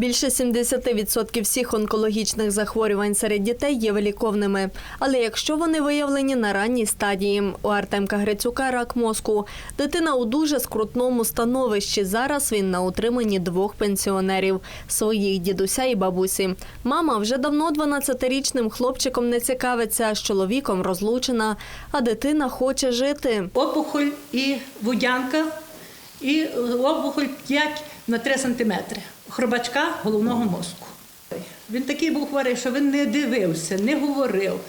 Більше 70% всіх онкологічних захворювань серед дітей є виліковними. Але якщо вони виявлені на ранній стадії, у Артемка Грицюка рак мозку, дитина у дуже скрутному становищі. Зараз він на утриманні двох пенсіонерів своїх дідуся і бабусі. Мама вже давно 12-річним хлопчиком не цікавиться, з чоловіком розлучена, а дитина хоче жити. опухоль і водянка, і опухоль 5 на 3 сантиметри. Хробачка головного мозку. Він такий був хворий, що він не дивився, не говорив.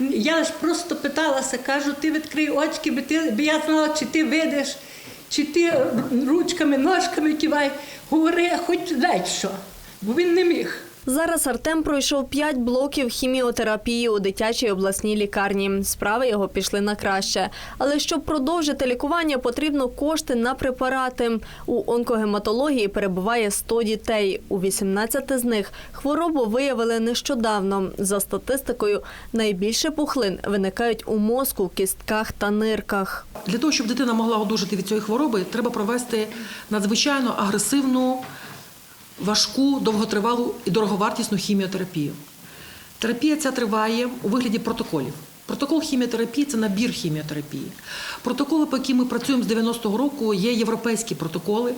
Я ж просто питалася, кажу, ти відкрий очки, бо, ти, бо я знала, чи ти видиш, чи ти ручками, ножками кивай. Говори хоч дещо, що, бо він не міг. Зараз Артем пройшов п'ять блоків хіміотерапії у дитячій обласній лікарні. Справи його пішли на краще. Але щоб продовжити лікування, потрібно кошти на препарати. У онкогематології перебуває 100 дітей. У 18 з них хворобу виявили нещодавно. За статистикою, найбільше пухлин виникають у мозку, кістках та нирках. Для того, щоб дитина могла одужати від цієї хвороби, треба провести надзвичайно агресивну, важку, довготривалу і дороговартісну хіміотерапію. Терапія ця триває у вигляді протоколів. Протокол хіміотерапії це набір хіміотерапії. Протоколи, по яким ми працюємо з 90-го року, є європейські протоколи.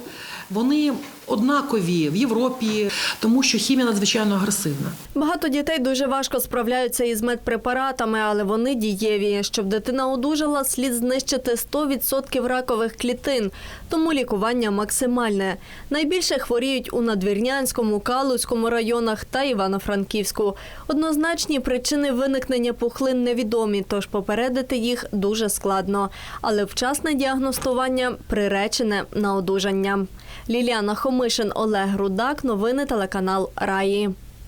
Вони однакові в Європі, тому що хімія надзвичайно агресивна. Багато дітей дуже важко справляються із медпрепаратами, але вони дієві. Щоб дитина одужала, слід знищити 100% ракових клітин, тому лікування максимальне. Найбільше хворіють у Надвірнянському, Калузькому районах та Івано-Франківську. Однозначні причини виникнення пухлин невідомі, тож попередити їх дуже складно. Але вчасне діагностування приречене на одужання. Ліліана Хомишин, Олег Рудак. Новини телеканал Раї.